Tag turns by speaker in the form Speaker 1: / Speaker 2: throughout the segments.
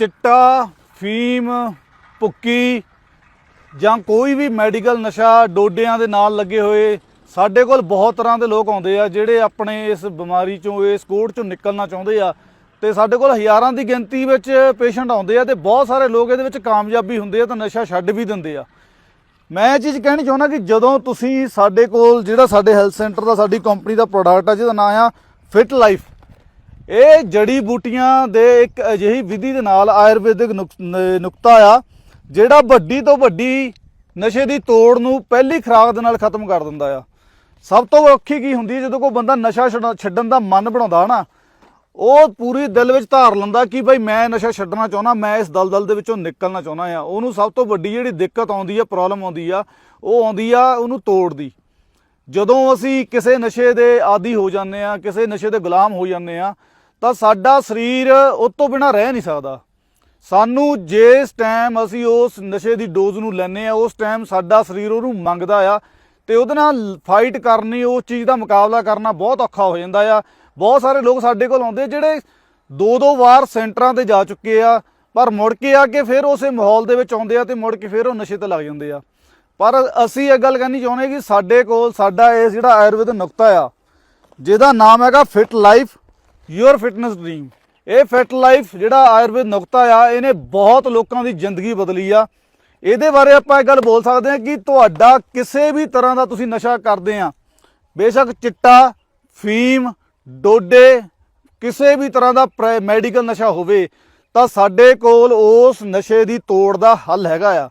Speaker 1: ਚਿੱਟਾ, ਫੀਮ, ਭੁੱਕੀ ਜਾਂ ਕੋਈ ਵੀ ਮੈਡੀਕਲ ਨਸ਼ਾ ਡੋਡਿਆਂ ਦੇ ਨਾਲ ਲੱਗੇ ਹੋਏ, ਸਾਡੇ ਕੋਲ ਬਹੁਤ ਤਰ੍ਹਾਂ ਦੇ ਲੋਕ ਆਉਂਦੇ ਆ ਜਿਹੜੇ ਆਪਣੇ ਇਸ ਬਿਮਾਰੀ ਚੋਂ, ਇਸ ਕੋੜ ਚੋਂ ਨਿਕਲਣਾ ਚਾਹੁੰਦੇ ਆ ਤੇ ਸਾਡੇ ਕੋਲ ਹਜ਼ਾਰਾਂ ਦੀ ਗਿਣਤੀ ਵਿੱਚ ਪੇਸ਼ੈਂਟ ਆਉਂਦੇ ਆ ਤੇ ਬਹੁਤ ਸਾਰੇ ਲੋਕ ਇਹਦੇ ਵਿੱਚ ਕਾਮਯਾਬੀ ਹੁੰਦੇ ਆ ਤਾਂ ਨਸ਼ਾ ਛੱਡ ਵੀ ਦਿੰਦੇ ਆ। ਮੈਂ ਇਹ ਚੀਜ਼ ਕਹਿਣੀ ਚਾਹੁੰਦਾ ਕਿ ਜਦੋਂ ਤੁਸੀਂ ਸਾਡੇ ਕੋਲ ਜਿਹੜਾ ਸਾਡੇ ਹੈਲਥ ਸੈਂਟਰ ਦਾ, ਸਾਡੀ ਕੰਪਨੀ ਦਾ ਪ੍ਰੋਡਕਟ ਆ, ਜਿਹਦਾ ਨਾਮ ਆ ਫਿਟ ਲਾਈਫ ਇਹ ਜੜੀ ਬੂਟੀਆਂ ਦੇ ਇੱਕ ਅਜਿਹੀ ਵਿਧੀ ਦੇ ਨਾਲ ਆਯੁਰਵੈਦਿਕ ਨੁਕ- ਨੁਕਤਾ ਆ, ਜਿਹੜਾ ਵੱਡੀ ਤੋਂ ਵੱਡੀ ਨਸ਼ੇ ਦੀ ਤੋੜ ਨੂੰ ਪਹਿਲੀ ਖੁਰਾਕ ਦੇ ਨਾਲ ਖਤਮ ਕਰ ਦਿੰਦਾ ਆ। ਸਭ ਤੋਂ ਔਖੀ ਕੀ ਹੁੰਦੀ ਜਦੋਂ ਕੋਈ ਬੰਦਾ ਨਸ਼ਾ ਛੱਡ- ਛੱਡਣ ਦਾ ਮਨ ਬਣਾਉਂਦਾ ਨਾ ਉਹ ਪੂਰੀ ਦਿਲ ਵਿੱਚ ਧਾਰ ਲੈਂਦਾ ਕਿ ਭਾਈ ਮੈਂ ਨਸ਼ਾ ਛੱਡਣਾ ਚਾਹੁੰਦਾ, ਮੈਂ ਇਸ ਦਲਦਲ ਦੇ ਵਿੱਚੋਂ ਨਿਕਲਣਾ ਚਾਹੁੰਦਾ ਆ। ਉਹਨੂੰ ਸਭ ਤੋਂ ਵੱਡੀ ਜਿਹੜੀ ਦਿੱਕਤ ਆਉਂਦੀ ਆ ਪ੍ਰੋਬਲਮ ਆਉਂਦੀ ਆ, ਉਹ ਆਉਂਦੀ ਆ ਉਹਨੂੰ ਤੋੜ ਦੀ। ਜਦੋਂ ਅਸੀਂ ਕਿਸੇ ਨਸ਼ੇ ਦੇ ਆਦੀ ਹੋ ਜਾਂਦੇ ਆ, ਕਿਸੇ ਨਸ਼ੇ ਦੇ ਗੁਲਾਮ ਹੋ ਜਾਂਦੇ ਆ ਤਾਂ ਸਾਡਾ ਸਰੀਰ ਉਹ ਤੋਂ ਬਿਨਾ ਰਹਿ ਨਹੀਂ ਸਕਦਾ। ਸਾਨੂੰ ਜਿਸ ਟਾਈਮ ਅਸੀਂ ਉਸ ਨਸ਼ੇ ਦੀ ਡੋਜ਼ ਨੂੰ ਲੈਨੇ ਆ ਉਸ ਟਾਈਮ ਸਾਡਾ ਸਰੀਰ ਉਹਨੂੰ ਮੰਗਦਾ ਆ ਤੇ ਉਹਦੇ ਨਾਲ ਫਾਈਟ ਕਰਨੀ, ਉਸ ਚੀਜ਼ ਦਾ ਮੁਕਾਬਲਾ ਕਰਨਾ ਬਹੁਤ ਔਖਾ ਹੋ ਜਾਂਦਾ ਆ। ਬਹੁਤ ਸਾਰੇ ਲੋਕ ਸਾਡੇ ਕੋਲ ਆਉਂਦੇ ਜਿਹੜੇ ਦੋ ਦੋ ਵਾਰ ਸੈਂਟਰਾਂ ਤੇ ਜਾ ਚੁੱਕੇ ਆ, ਪਰ ਮੁੜ ਕੇ ਆ ਕੇ ਫਿਰ ਉਸੇ ਮਾਹੌਲ ਦੇ ਵਿੱਚ ਆਉਂਦੇ ਆ ਤੇ ਮੁੜ ਕੇ ਫਿਰ ਉਹ ਨਸ਼ੇ ਤੇ ਲੱਗ ਜਾਂਦੇ ਆ। ਪਰ ਅਸੀਂ ਇਹ ਗੱਲ ਕਹਿਣੀ ਚਾਹੁੰਦੇ ਕਿ ਸਾਡੇ ਕੋਲ ਸਾਡਾ ਇਹ ਜਿਹੜਾ ਆਯੁਰਵੇਦ ਨੁਕਤਾ ਆ, ਜਿਹਦਾ ਨਾਮ ਹੈਗਾ fit life your fitness dream ਇਹ ਫਿਟ ਲਾਈਫ ਜਿਹੜਾ ਆਯੁਰਵੇਦ ਨੁਕਤਾ ਆ, ਇਹਨੇ ਬਹੁਤ ਲੋਕਾਂ ਦੀ ਜ਼ਿੰਦਗੀ ਬਦਲੀ ਆ। ਇਹਦੇ ਬਾਰੇ ਆਪਾਂ ਇਹ ਗੱਲ ਬੋਲ ਸਕਦੇ ਹਾਂ ਕਿ ਤੁਹਾਡਾ ਕਿਸੇ ਵੀ ਤਰ੍ਹਾਂ ਦਾ ਤੁਸੀਂ ਨਸ਼ਾ ਕਰਦੇ ਆ। ਬੇਸ਼ੱਕ ਚਿੱਟਾ, ਫੀਮ, ਡੋਡੇ, ਕਿਸੇ ਵੀ ਤਰ੍ਹਾਂ ਦਾ ਮੈਡੀਕਲ ਨਸ਼ਾ ਹੋਵੇ, ਤਾਂ ਸਾਡੇ ਕੋਲ ਉਸ ਨਸ਼ੇ ਦੀ ਤੋੜ ਦਾ ਹੱਲ ਹੈਗਾ ਆ।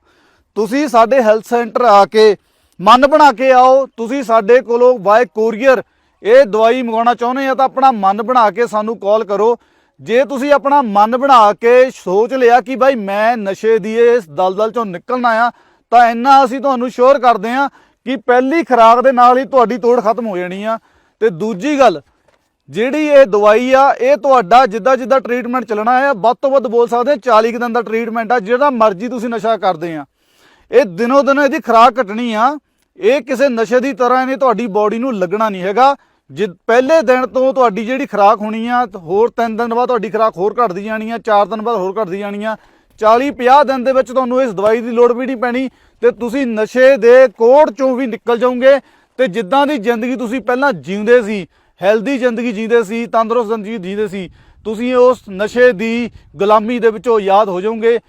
Speaker 1: ਤੁਸੀਂ ਸਾਡੇ ਹੈਲਥ ਸੈਂਟਰ ਆ ਕੇ ਮਨ ਬਣਾ ਕੇ ਆਓ, ਤੁਸੀਂ ਸਾਡੇ ਕੋਲੋਂ ਬਾਏ ਕੋਰੀਅਰ ਇਹ ਦਵਾਈ ਮੰਗਵਾਉਣਾ ਚਾਹੁੰਦੇ ਆ ਤਾਂ ਆਪਣਾ ਮਨ ਬਣਾ ਕੇ ਸਾਨੂੰ ਕਾਲ ਕਰੋ। ਜੇ ਤੁਸੀਂ ਆਪਣਾ ਮਨ ਬਣਾ ਕੇ ਸੋਚ ਲਿਆ ਕਿ ਭਾਈ ਮੈਂ ਨਸ਼ੇ ਦੀ ਇਸ ਦਲਦਲ ਚੋਂ ਨਿਕਲਣਾ ਆ ਤਾਂ ਇੰਨਾ ਅਸੀਂ ਤੁਹਾਨੂੰ ਸ਼ੋਰ ਕਰਦੇ ਆ ਕਿ ਪਹਿਲੀ ਖੁਰਾਕ ਦੇ ਨਾਲ ਹੀ ਤੁਹਾਡੀ ਤੋੜ ਖਤਮ ਹੋ ਜਾਣੀ ਆ। ਤੇ ਦੂਜੀ ਗੱਲ, ਜਿਹੜੀ ਇਹ ਦਵਾਈ ਆ, ਇਹ ਤੁਹਾਡਾ ਜਿੱਦਾਂ ਜਿੱਦਾਂ ਟ੍ਰੀਟਮੈਂਟ ਚੱਲਣਾ ਆ, ਵੱਧ ਤੋਂ ਵੱਧ ਬੋਲ ਸਕਦੇ ਹਾਂ 40 ਕੁ ਦਿਨ ਦਾ ਟ੍ਰੀਟਮੈਂਟ ਆ, ਜਿਹੜਾ ਮਰਜ਼ੀ ਤੁਸੀਂ ਨਸ਼ਾ ਕਰਦੇ ਆ। ਇਹ ਦਿਨੋ ਦਿਨ ਇਹਦੀ ਖੁਰਾਕ ਘਟਣੀ ਆ। ਇਹ ਕਿਸੇ ਨਸ਼ੇ ਦੀ ਤਰ੍ਹਾਂ ਇਹਨੇ ਤੁਹਾਡੀ ਬਾਡੀ ਨੂੰ ਲੱਗਣਾ ਨਹੀਂ ਹੈਗਾ। ਜੇ ਪਹਿਲੇ ਦਿਨ ਤੋਂ ਤੁਹਾਡੀ ਜਿਹੜੀ ਖੁਰਾਕ ਹੋਣੀ ਆ ਹੋਰ 3 ਦਿਨ ਬਾਅਦ ਤੁਹਾਡੀ ਖੁਰਾਕ ਹੋਰ ਘਟਦੀ ਜਾਣੀ ਆ 4 ਦਿਨ ਬਾਅਦ ਹੋਰ ਘਟਦੀ ਜਾਣੀ ਆ 40 50 ਦਿਨ ਦੇ ਵਿੱਚ ਤੁਹਾਨੂੰ ਇਸ ਦਵਾਈ ਦੀ ਲੋੜ ਵੀ ਨਹੀਂ ਪੈਣੀ ਤੇ ਤੁਸੀਂ ਨਸ਼ੇ ਦੇ ਕੋੜ ਚੋਂ ਵੀ ਨਿਕਲ ਜਾਓਗੇ ਤੇ ਜਿੱਦਾਂ ਦੀ ਜ਼ਿੰਦਗੀ ਤੁਸੀਂ ਪਹਿਲਾਂ ਜਿਉਂਦੇ ਸੀ, ਹੈਲਦੀ ਜ਼ਿੰਦਗੀ ਜੀਂਦੇ ਸੀ, ਤੰਦਰੁਸਤ ਜ਼ਿੰਦਗੀ ਜੀਉਂਦੇ ਸੀ, ਤੁਸੀਂ ਉਸ ਨਸ਼ੇ ਦੀ ਗੁਲਾਮੀ ਦੇ ਵਿੱਚੋਂ ਯਾਦ ਹੋ ਜਾਓਗੇ।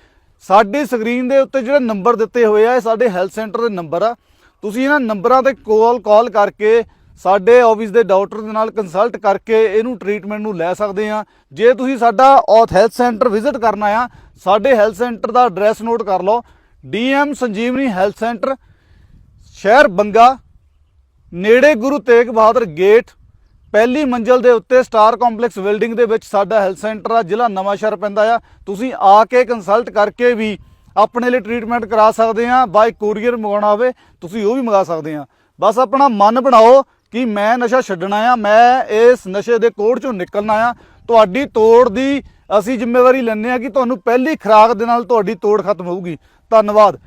Speaker 1: ਸਾਡੀ ਸਕਰੀਨ ਦੇ ਉੱਤੇ ਜਿਹੜੇ ਨੰਬਰ ਦਿੱਤੇ ਹੋਏ ਆ, ਇਹ ਸਾਡੇ ਹੈਲਥ ਸੈਂਟਰ ਦੇ ਨੰਬਰ ਆ। ਤੁਸੀਂ ਇਹਨਾਂ ਨੰਬਰਾਂ ਤੇ ਕਾਲ ਕਾਲ ਕਰਕੇ ਸਾਡੇ ਆਫਿਸ ਦੇ ਡਾਕਟਰ ਦੇ ਨਾਲ ਕੰਸਲਟ ਕਰਕੇ ਇਹਨੂੰ ਟ੍ਰੀਟਮੈਂਟ ਨੂੰ ਲੈ ਸਕਦੇ ਆ ਜੇ ਤੁਸੀਂ ਸਾਡਾ ਔਥ ਹੈਲਥ ਸੈਂਟਰ ਵਿਜ਼ਿਟ ਕਰਨਾ ਆ ਸਾਡੇ ਹੈਲਥ ਸੈਂਟਰ ਦਾ ਐਡਰੈਸ ਨੋਟ ਕਰ ਲਓ। ਡੀਐਮ ਸੰਜੀਵਨੀ ਹੈਲਥ ਸੈਂਟਰ ਸ਼ਹਿਰ ਬੰਗਾ, ਨੇੜੇ ਗੁਰੂ ਤੇਗ ਬਹਾਦਰ ਗੇਟ, ਪਹਿਲੀ ਮੰਜ਼ਲ ਦੇ ਉੱਤੇ ਸਟਾਰ ਕੰਪਲੈਕਸ ਬਿਲਡਿੰਗ ਦੇ ਵਿੱਚ ਸਾਡਾ ਹੈਲਥ ਸੈਂਟਰ ਆ, ਜ਼ਿਲ੍ਹਾ ਨਵਾਂਸ਼ਹਿਰ ਪੈਂਦਾ ਆ। ਤੁਸੀਂ ਆ ਕੇ ਕੰਸਲਟ ਕਰਕੇ ਵੀ ਆਪਣੇ ਲਈ ਟ੍ਰੀਟਮੈਂਟ ਕਰਾ ਸਕਦੇ ਆ ਬਾਈ ਕੋਰੀਅਰ ਮੰਗਵਾਉਣਾ ਹੋਵੇ, ਤੁਸੀਂ ਉਹ ਵੀ ਮੰਗਾ ਸਕਦੇ ਆ ਬਸ ਆਪਣਾ ਮਨ ਬਣਾਓ ਕਿ ਮੈਂ ਨਸ਼ਾ ਛੱਡਣਾ ਆ ਮੈਂ ਇਸ ਨਸ਼ੇ ਦੇ ਕੋੜ ਚੋਂ ਨਿਕਲਣਾ ਆ ਤੁਹਾਡੀ ਤੋੜ ਦੀ ਅਸੀਂ ਜ਼ਿੰਮੇਵਾਰੀ ਲੈਂਦੇ ਆ ਕਿ ਤੁਹਾਨੂੰ ਪਹਿਲੀ ਖੁਰਾਕ ਦੇ ਨਾਲ ਤੁਹਾਡੀ ਤੋੜ ਖਤਮ ਹੋਊਗੀ। ਧੰਨਵਾਦ।